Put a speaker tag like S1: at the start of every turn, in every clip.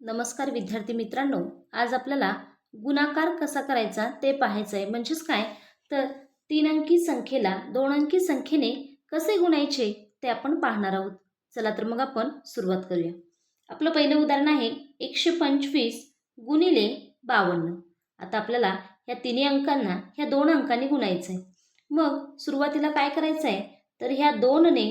S1: नमस्कार विद्यार्थी मित्रांनो आज आपल्याला गुणाकार कसा करायचा ते पाहायचं आहे म्हणजेच काय? तर तीन अंकी संख्येला दोन अंकी संख्येने कसे गुणायचे ते आपण पाहणार आहोत. चला तर मग आपण सुरुवात करूया. आपलं पहिलं उदाहरण आहे एकशे पंचवीस गुणिले बावन्न. आता आपल्याला ह्या तिन्ही अंकांना ह्या दोन अंकांनी गुणायचं आहे मग सुरुवातीला काय करायचं आहे तर ह्या दोनने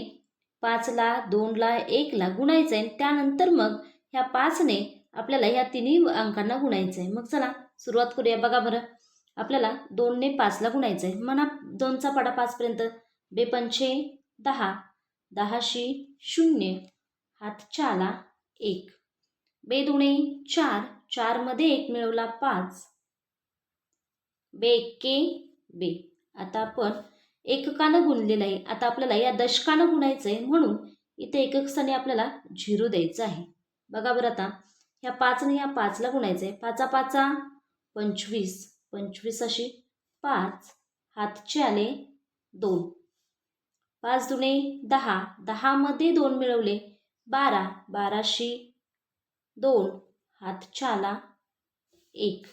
S1: पाचला दोनला एकला गुणायचं आहे त्यानंतर मग ह्या पाचने आपल्याला ह्या तिन्ही अंकांना गुणायचं आहे मग चला सुरुवात करूया. बघा बरं आपल्याला दोनने पाचला गुणायचं आहे म्हणा दोनचा पाडा पाचपर्यंत. बेपंचे दहा. दहाशी शून्य. हात चाला एक. बेदुणे चार. चारमध्ये एक मिळवला पाच. बे एक्के बे. आता आपण एककानं गुणलेलं आहे. आता आपल्याला या दशकानं गुणायचं आहे म्हणून इथे एकक स्थानी आपल्याला झिरो द्यायचं आहे. बघा बरं आता. ह्या पाचने ह्या पाचला गुणायचं आहे पाचा पाचा पंचवीस. पंचवीस अशी पाच. हातचे आले दोन. पाच दुणे दहा. दहामध्ये दोन मिळवले. बारा. बाराशी दोन. हातच्या आला एक.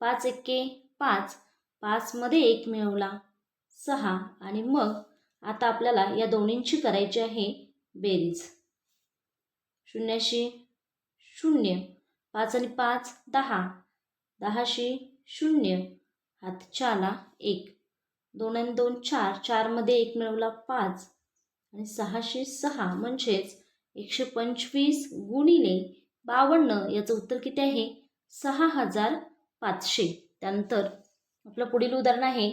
S1: पाच एक्के पाच. पाचमध्ये एक मिळवला सहा. आणि मग आता आपल्याला या दोन्हींची करायची आहे बेरीज. शून्याशी शून्य पाच आणि पाच दहा. दहाशी शून्य हातच्याला एक. दोन आणि दोन चार. चारमध्ये एक मिळवला पाच. आणि सहाशे सहा म्हणजेच एकशे पंचवीस गुणिले बावन्न याचं उत्तर किती आहे? सहा हजार पाचशे. त्यानंतर आपलं पुढील उदाहरण आहे.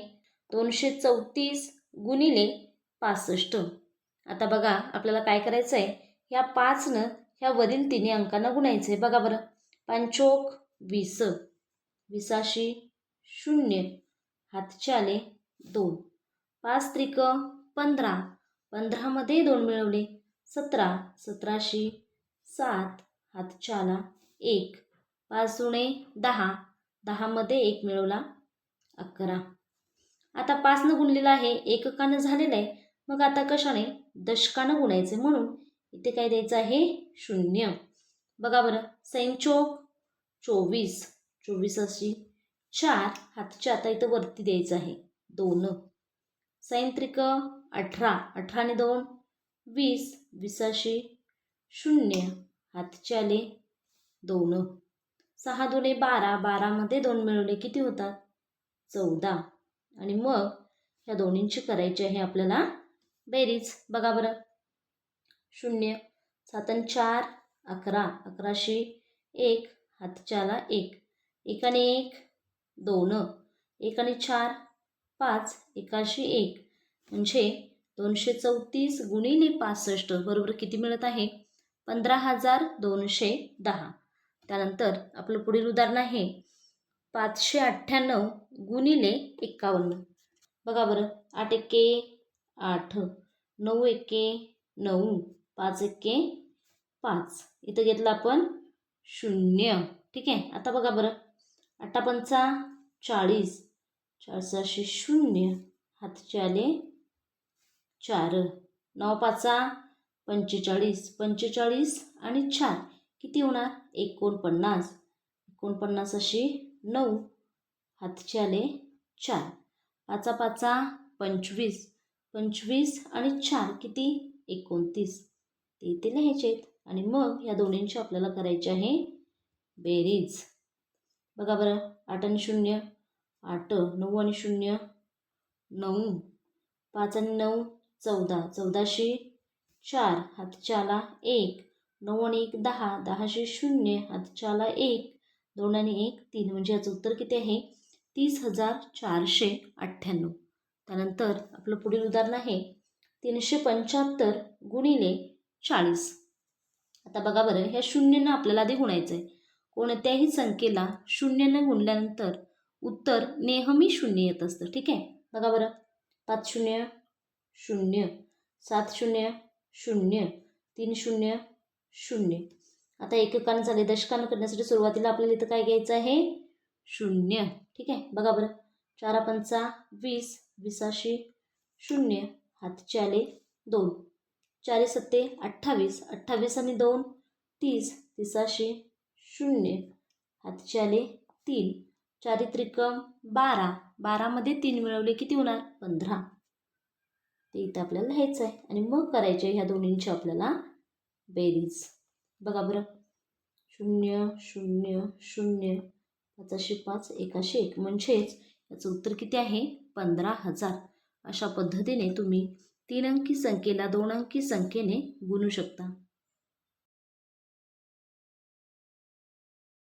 S1: दोनशे चौतीस गुणिले पासष्ट. आता बघा आपल्याला काय करायचं आहे ह्या पाचनं ह्या वरील तिन्ही अंकांना गुणायचं आहे बघा बरं. पांचोक वीस. विसाशी शून्य. हातचे आले दोन. पाच त्रिक पंधरा. पंधरामध्ये दोन मिळवले. सतरा. सतराशी सात. हातच्या आला एक. पाच जुणे दहा. दहामध्ये एक मिळवला अकरा. आता पाचनं गुणलेलं आहे. एककानं झालेलं आहे. मग आता कशाने? दशकानं गुणायचं म्हणून. इथे काय द्यायचं आहे? शून्य. बघा बरं. सैनचोक चोवीस. चोवीस अशी. चार हातच्या आता इथं वरती द्यायचं आहे. दोन. सैंत्रिक अठरा. अठरा आणि दोन. वीस. विसाशी शून्य. हातचे आले. दोन. सहा दोने बारा. बारामध्ये दोन मिळवले. किती होतात? चौदा. आणि मग ह्या दोन्हींची करायची आहे आपल्याला बेरीज. बघा बरं. शून्य सातन चार अकरा. अकराशे एक हातच्याला एक. एकाने एक दोन. एकाने चार पाच. एकाशे एक. म्हणजे दोनशे चौतीस गुणिले पासष्ट बरोबर किती मिळत आहे? पंधरा हजार दोनशे दहा. त्यानंतर आपलं पुढील उदाहरण आहे. पाचशे अठ्ठ्याण्णव गुणिले एक्कावन्न. बघा बरं. आठ एके आठ. नऊ एके नऊ. पाच एक्के पाच. इथं घेतलं आपण शून्य. ठीक आहे? आता बघा बरं. अठ्ठा पंचा चाळीस. चारसाशे शून्य. हातचे आले चार. नऊ पाचा पंचेचाळीस. पंचेचाळीस आणि चार. किती होणार? एकोणपन्नास. एकोणपन्नास असे नऊ. हातचे आले चार. पाचा पाचा पंचवीस. पंचवीस आणि चार किती? एकोणतीस. ते इथे लिहायचे आहेत आणि मग या दोन्हींची आपल्याला करायची आहे बेरीज. बघा बरं आठ आणि शून्य आठ नऊ आणि शून्य नऊ पाच आणि नऊ चौदा. चौदाशे चार हातच्याला एक नऊ आणि एक दहा. दहाशे शून्य हातच्याला एक दोन आणि एक तीन. म्हणजे याचं उत्तर किती आहे? तीस हजार चारशे अठ्ठ्याण्णव. त्यानंतर आपलं पुढील उदाहरण आहे. तीनशे पंच्याहत्तर गुणिले चाळीस. आता बघा बरं ह्या शून्यनं आपल्याला आधी गुणायचं आहे कोणत्याही संख्येला शून्यनं गुणल्यानंतर उत्तर नेहमी शून्य येत असतं ठीक आहे? बघा बरं. पाच शून्य शून्य. सात शून्य शून्य. तीन शून्य शून्य. आता एककानं झाले दशकानं करण्यासाठी सुरुवातीला आपल्याला इथं काय घ्यायचं आहे? शून्य. ठीक आहे? बघा बरं. चारा पंचा वीस. विसाशी शून्य. हातचे आले दोन. चारी सत्ते अठ्ठावीस अठ्ठावीस आणि दोन तीस तिसाशे शून्य. हातचे आले तीन. चारित्रिकम बारा. बारामध्ये तीन मिळवले किती होणार? पंधरा. ते इथं आपल्याला लिहायचं आहे. आणि मग करायचे ह्या दोन्हींची आपल्याला बेरीज. बघा बरं. शून्य शून्य शून्य. पाचाशे पाच एकाशे एक. म्हणजेच याचं उत्तर किती आहे? पंधरा हजार. अशा पद्धतीने तुम्ही तीन अंकी संख्येला दोन अंकी संख्येने गुणू शकता.